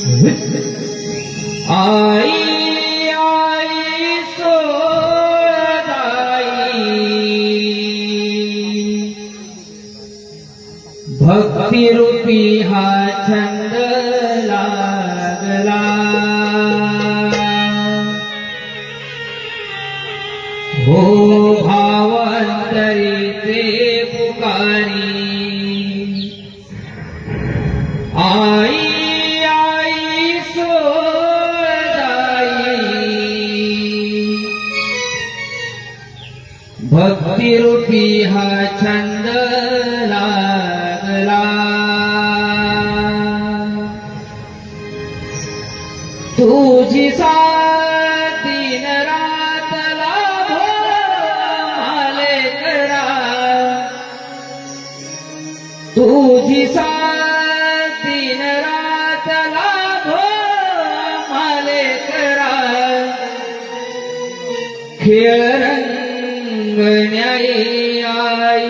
आई आई सोळदाई भक्ती रूपी हा छंद लागला। हो भावांतरीचे पुकारी। भक्ती रूपी हा छंद लागला तुझी सातीन रात लाभो माले करा तुझी सातीन रात लाभो माले करा खेळ रंगण्याई आई।